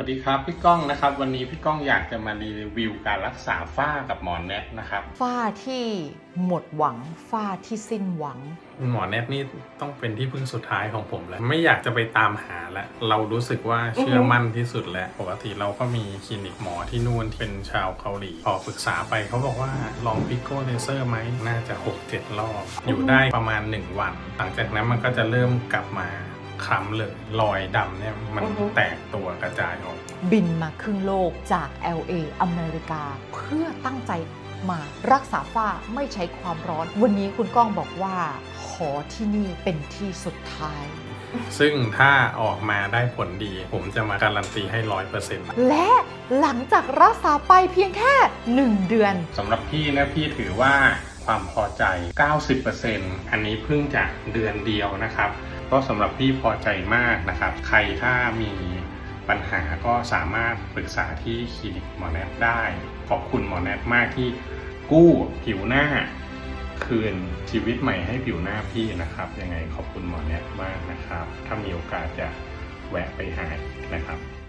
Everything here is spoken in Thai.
วัสดีครับพี่ก้องนะครับ วันนี้พี่ก้องอยากจะมารีวิวการรักษาฝ้ากับหมอแนทนะครับฝ้าที่หมดหวังฝ้าที่สิ้นหวัง หมอแนทนี่ต้องเป็นที่พึ่งสุดท้ายของผมแล้วไม่อยากจะไปตามหาแล้วเรารู้สึกว่าเชื่อมั่นที่สุดแล้วปกติเราก็มีคลินิกหมอที่นู่นที่เป็นชาวเกาหลีพอปรึกษาไปเขาบอกว่าลองพิกโกเลเซอร์ไหมน่าจะ 6-7 รอบ อยู่ได้ประมาณ 1 วัน หลังจากนั้นมันก็จะเริ่มกลับมา คล้ำเลยรอยดำเนี่ยมันอือฮึ แตกตัวกระจายออก บินมาครึ่งโลกจาก LA อเมริกา เพื่อตั้งใจมารักษาฝ้าไม่ใช้ความร้อน วันนี้คุณก้องบอกว่า ขอที่นี่เป็นที่สุดท้าย ซึ่งถ้าออกมาได้ผลดี ผมจะมาการันตีให้ร้อยเปอร์เซ็นต์และหลังจากรักษาไปเพียงแค่ 1 เดือน สำหรับพี่นะพี่ถือว่า ความพอใจ 90%อันนี้เพิ่งจะเดือนเดียวนะครับ ก็สำหรับพี่พอใจมากนะครับ ใครถ้ามีปัญหาก็สามารถปรึกษาที่คลินิกหมอแนทได้ ขอบคุณหมอแนทมากที่กู้ผิวหน้า คืนชีวิตใหม่ให้ผิวหน้าพี่นะครับ ยังไงขอบคุณหมอแนทมากนะครับ ถ้ามีโอกาสจะแวะไปหานะครับ